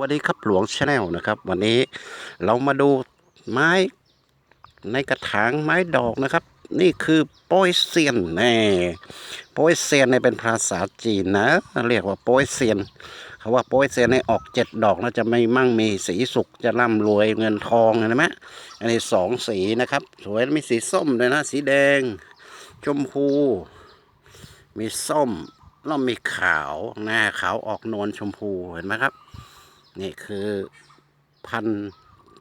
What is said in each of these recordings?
วัสดีครับหลวงชาแนลนะครับ วันนี้เรามาดูไม้ในกระถางไม้ดอกนะครับ นี่คือโป้ยเซียนแน่โป้ยเซียนเนี่ยเป็นภาษาจีนนะ เรียกว่าโป้ยเซียนเขาว่าโป้ยเซียนเนี่ยออกเจ็ดดอกแล้วจะไม่มั่งมีสีสุกจะร่ำรวยเงินทองเห็นไหมอันนี้สองสีนะครับ สวยมีสีส้มด้วยนะสีแดง ชมพู มีส้มแล้วมีขาวหน้าขาวออกนวลชมพูเห็นไหมครับ นี่คือพัน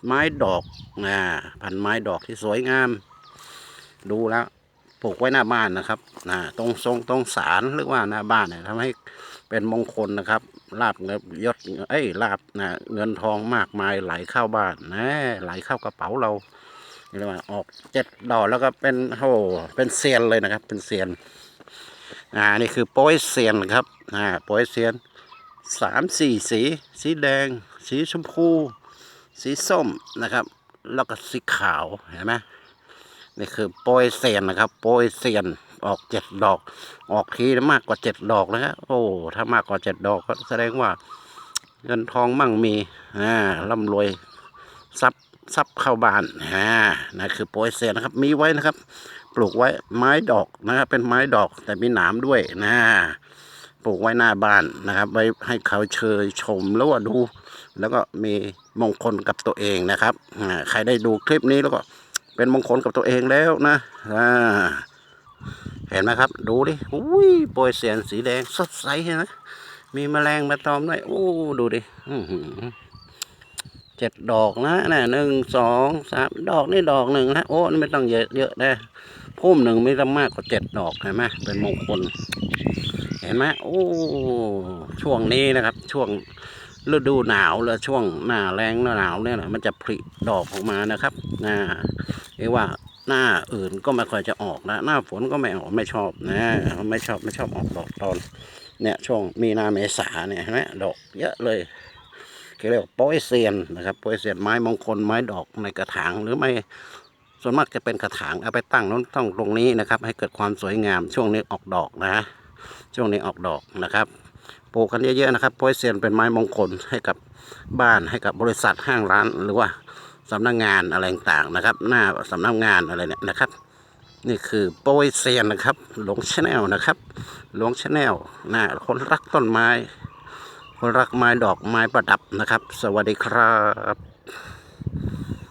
ไม้ดอกนะพันไม้ดอกที่สวยงาม ดูแล้วปลูกไว้หน้าบ้านนะครับนะตรงทรงตรงสารหรือว่าหน้าบ้านเนี่ยทำให้เป็นมงคลนะครับลาบเงินยศเอ้ยลาบนะเงินทองมากมายไหลเข้าบ้านนะไหลเข้ากระเป๋าเราเรียกว่าออกเจ็ดดอกแล้วก็เป็นโอ้เป็นเซียนเลยนะครับ เป็นเซียนอ่านี่คือโป้ยเซียนครับอ่าโป้ยเซียน สามสี่สี สีแดง สีชมพู สีส้มนะครับ แล้วก็สีขาวเห็นไหมนี่คือโปยเซียนนะครับโปยเซียนออกเจ็ดดอก ออกทีมากกว่าเจ็ดดอกนะฮะโอ้ถ้ามากกว่าเจ็ดดอกก็แสดงว่า เงินทองมั่งมีอ่าร่ำรวยทรัพย์ทรัพย์เข้าบ้านอ่านั่คือโปยเซียนนะครับ มีไว้นะครับ ปลูกไว้ไม้ดอกนะครับเป็นไม้ดอกแต่มีหนามด้วยนะ ปลูกไว้หน้าบ้านนะครับ ไว้ให้เขาเชยชมแล้วว่าดู แล้วก็มีมงคลกับตัวเองนะครับใครได้ดูคลิปนี้แล้วก็เป็นมงคลกับตัวเองแล้วนะเห็นไหมครับ ดูดิอุ้ยโปรยเสียนสีแดงสดใสเห็นไหมมีแมลงมาตอมด้วยโอ้ดูดิเจ็ดดอกนะน่ะหนึ่งสองสามดอกนี่ดอกหนึ่งนะโอ้นี่ไม่ต้องเยอะเยอะนะพุ่มหนึ่งไม่ต้องมากกว่าเจ็ดดอกเห็นไหมเป็นมงคล ห็นไหมโอ้ช่วงนี้นะครับ ช่วงฤดูหนาวแล้วช่วงหน้าแรงหน้าหนาวเนี่ยนะมันจะผลิดอกออกมานะครับนะเรียกว่าหน้าอื่นก็ไม่ค่อยจะออกนะ หน้าฝนก็ไม่ออกไม่ชอบนะไม่ชอบไม่ชอบออกดอกตอน เนี่ยช่วงมีนาเมษาเนี่ยเห็นไหมดอกเยอะเลยเขาเรียกว่าโป้ยเซียนนะครับโป้ยเซียนไม้มงคลไม้ดอกในกระถางหรือไม่ส่วนมากจะเป็นกระถางเอาไปตั้งนั้นต้องตรงนี้นะครับ ให้เกิดความสวยงามช่วงนี้ออกดอกนะ ช่วงนี้ออกดอกนะครับปลูกกันเยอะๆนะครับโพยเซียนเป็นไม้มงคลให้กับบ้านให้กับบริษัทห้างร้านหรือว่าสำนักงานอะไรต่างๆนะครับ หน้าสำนักงานอะไรเนี่ยนะครับ นี่คือโปยเซียนนะครับ หลงชาแนลนะครับ หลงชาแนลนะคนรักต้นไม้ คนรักไม้ดอกไม้ประดับนะครับ สวัสดีครับ